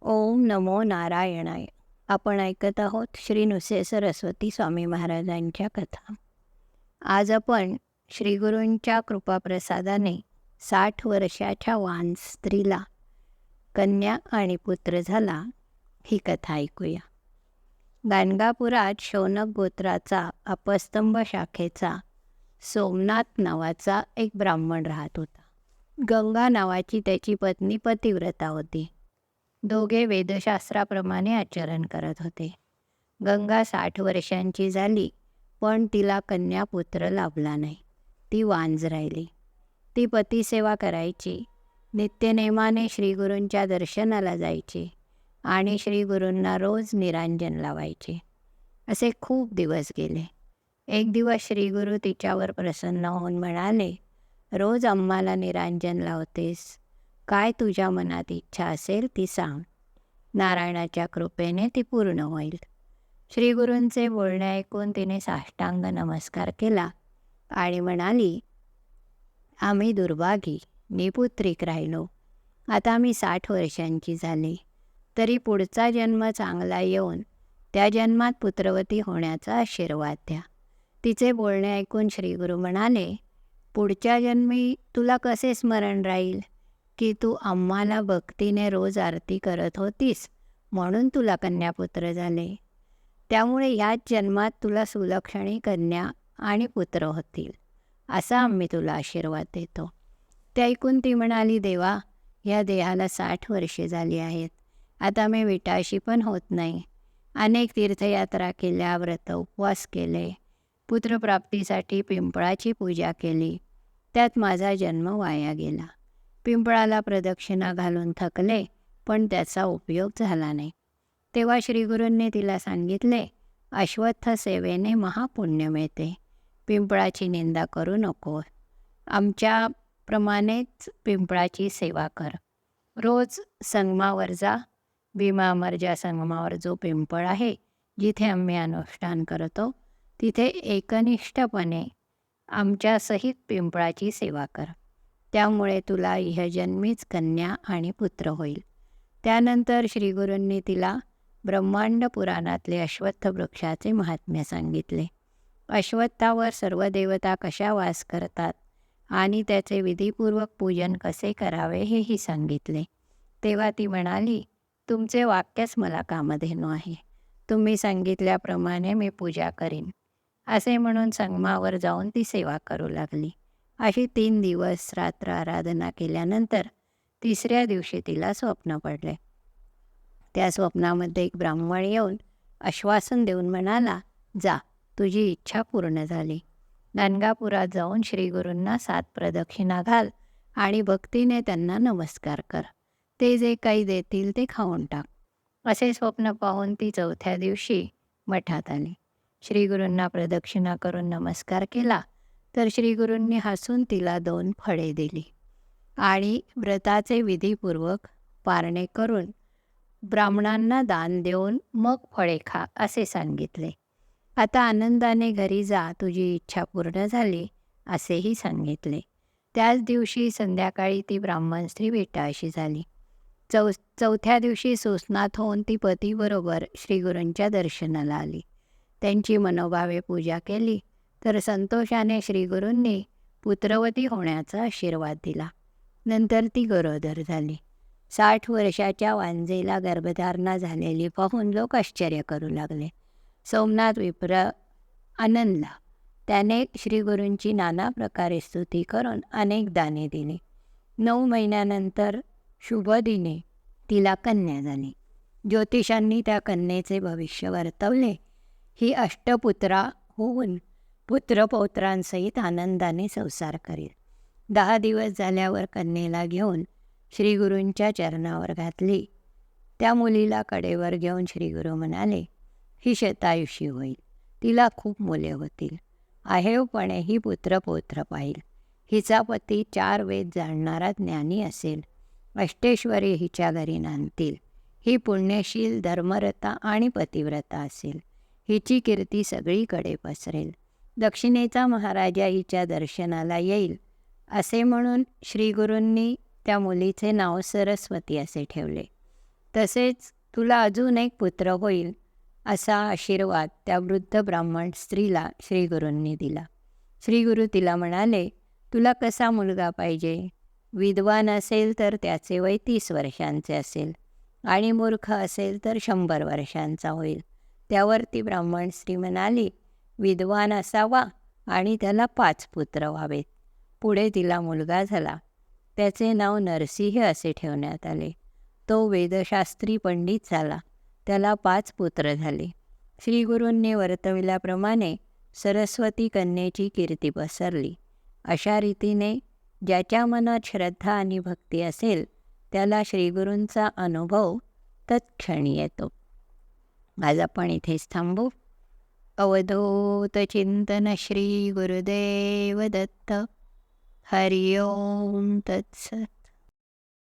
ओम नमो नारायणाय. आपण ऐकत आहोत श्री नुसे सरस्वती स्वामी महाराजांच्या कथा. आज आपण श्रीगुरूंच्या कृपाप्रसादाने साठ वर्षाच्या वान स्त्रीला कन्या आणि पुत्र झाला ही कथा ऐकूया. गाणगापुरात शौनक गोत्राचा अपस्तंभ शाखेचा सोमनाथ नावाचा एक ब्राह्मण राहत होता. गंगा नावाची त्याची पत्नी पतिव्रता होती. दोघे वेदशास्त्राप्रमाणे आचरण करत होते. गंगा साठ वर्षांची झाली पण तिला कन्या पुत्र लाभला नाही. ती वांज राहिली. ती पतिसेवा करायची. नित्यनेमाने श्रीगुरूंच्या दर्शनाला जायची आणि श्रीगुरूंना रोज निरांजन लावायचे. असे खूप दिवस गेले. एक दिवस श्रीगुरू तिच्यावर प्रसन्न होऊन म्हणाले रोज आम्हाला निरांजन लावतेस. काय तुझ्या मनात इच्छा असेल ती सांग. नारायणाच्या कृपेने ती पूर्ण होईल. श्रीगुरूंचे बोलणे ऐकून तिने साष्टांग नमस्कार केला आणि म्हणाली आम्ही दुर्भागी निपुत्रिक राहिलो. आता मी साठ वर्षांची झाली. तरी पुढचा जन्म चांगला येऊन त्या जन्मात पुत्रवती होण्याचा आशीर्वाद द्या. तिचे बोलणे ऐकून श्रीगुरू म्हणाले पुढच्या जन्मी तुला कसे स्मरण राहील? की तू आम्हाला भक्तीने रोज आरती करत होतीस म्हणून तुला कन्यापुत्र झाले. त्यामुळे याच जन्मात तुला सुलक्षणी कन्या आणि पुत्र होतील असा आम्ही तुला आशीर्वाद देतो. ते ऐकून ती म्हणाली देवा या देहाला साठ वर्षे झाली आहेत. आता मी विटाशी पण होत नाही. अनेक तीर्थयात्रा केल्या व्रत उपवास केले पुत्रप्राप्तीसाठी पिंपळाची पूजा केली. त्यात माझा जन्म वाया गेला. पिंपळाला प्रदक्षिणा घालून थकले पण त्याचा उपयोग झाला नाही. तेव्हा श्रीगुरूंनी तिला सांगितले अश्वत्थ सेवेने महापुण्य मिळते. पिंपळाची निंदा करू नको. आमच्याप्रमाणेच पिंपळाची सेवा कर. रोज संगमावर जा. भीमा संगमावर जो पिंपळ आहे जिथे आम्ही अनुष्ठान करतो तिथे एकनिष्ठपणे आमच्यासहित पिंपळाची सेवा कर. त्यामुळे तुला इहजन्मीच कन्या आणि पुत्र होईल. त्यानंतर श्रीगुरूंनी तिला ब्रह्मांड पुराणातले अश्वत्थ वृक्षाचे महात्म्य सांगितले. अश्वत्थावर सर्व देवता कशा वास करतात आणि त्याचे विधीपूर्वक पूजन कसे करावे हेही सांगितले. तेव्हा ती म्हणाली तुमचे वाक्यच मला कामधेनू आहे. तुम्ही सांगितल्याप्रमाणे मी पूजा करीन. असे म्हणून संगमावर जाऊन ती सेवा करू लागली. अशी तीन दिवस रात्र आराधना केल्यानंतर तिसऱ्या दिवशी तिला स्वप्न पडले. त्या स्वप्नामध्ये एक ब्राह्मण येऊन आश्वासन देऊन म्हणाला जा तुझी इच्छा पूर्ण झाली. गाणगापुरात जाऊन श्रीगुरूंना सात प्रदक्षिणा घाल आणि भक्तीने त्यांना नमस्कार कर. ते जे काही देतील ते खाऊन टाक. असे स्वप्न पाहून ती चौथ्या दिवशी मठात आली. श्रीगुरूंना प्रदक्षिणा करून नमस्कार केला. तर श्रीगुरूंनी हसून तिला दोन फळे दिली आणि व्रताचे विधीपूर्वक पारणे करून ब्राह्मणांना दान देऊन मग फळे खा असे सांगितले. आता आनंदाने घरी जा तुझी इच्छा पूर्ण झाली असेही सांगितले. त्याच दिवशी संध्याकाळी ती ब्राह्मण स्त्री विटाळशी झाली. चौ चौथ्या दिवशी सुस्नात होऊन ती पतीबरोबर श्रीगुरूंच्या दर्शनाला आली. त्यांची मनोभावे पूजा केली. तर संतोषाने श्रीगुरूंनी पुत्रवती होण्याचा आशीर्वाद दिला. नंतर ती गरोदर झाली. साठ वर्षाच्या वांजेला गर्भधारणा झालेली पाहून लोक आश्चर्य करू लागले. सोमनाथ विप्र आनंदला. त्याने श्रीगुरूंची नाना प्रकारे स्तुती करून अनेक दाने दिली. नऊ महिन्यानंतर शुभदिने तिला कन्या झाली. ज्योतिषांनी त्या कन्येचे भविष्य वर्तवले. ही अष्टपुत्रा होऊन पुत्रपौत्रांसहित आनंदाने संसार करील दहा दिवस झाल्यावर कन्येला घेऊन श्रीगुरूंच्या चरणावर घातली. त्या मुलीला कडेवर घेऊन श्रीगुरू म्हणाले ही शतायुषी होईल. तिला खूप मुले होतील. आहेवपणे ही पुत्रपौत्र पाहिल. हिचा पती चार वेद जाणणारा ज्ञानी असेल. अष्टेश्वरी हिच्या घरी नांदतील. ही पुण्यशील धर्मरता आणि पतिव्रता असेल. हिची कीर्ती सगळीकडे पसरेल. दक्षिणेचा महाराजा हिच्या दर्शनाला येईल असे म्हणून श्रीगुरूंनी त्या मुलीचे नाव सरस्वती असे ठेवले. तसेच तुला अजून एक पुत्र होईल असा आशीर्वाद त्या वृद्ध ब्राह्मण स्त्रीला श्रीगुरूंनी दिला. श्रीगुरू तिला म्हणाले तुला कसा मुलगा पाहिजे? विद्वान असेल तर त्याचे वय तीस वर्षांचे असेल आणि मूर्ख असेल तर शंभर वर्षांचा होईल. त्यावर ती ब्राह्मण स्त्री म्हणाली विद्वान असावा आणि त्याला पाच पुत्र व्हावेत. पुढे तिला मुलगा झाला. त्याचे नाव नरसिंह असे ठेवण्यात आले. तो वेदशास्त्री पंडित झाला. त्याला पाच पुत्र झाले. श्रीगुरूंनी वर्तविल्याप्रमाणे सरस्वती कन्येची कीर्ती पसरली. अशा रीतीने ज्याच्या मनात श्रद्धा आणि भक्ती असेल त्याला श्रीगुरूंचा अनुभव तत्क्षणी येतो. आज आपण इथेच थांबू. अवधूत चिंतन श्री गुरुदेव दत्त हरिओम तत्सत।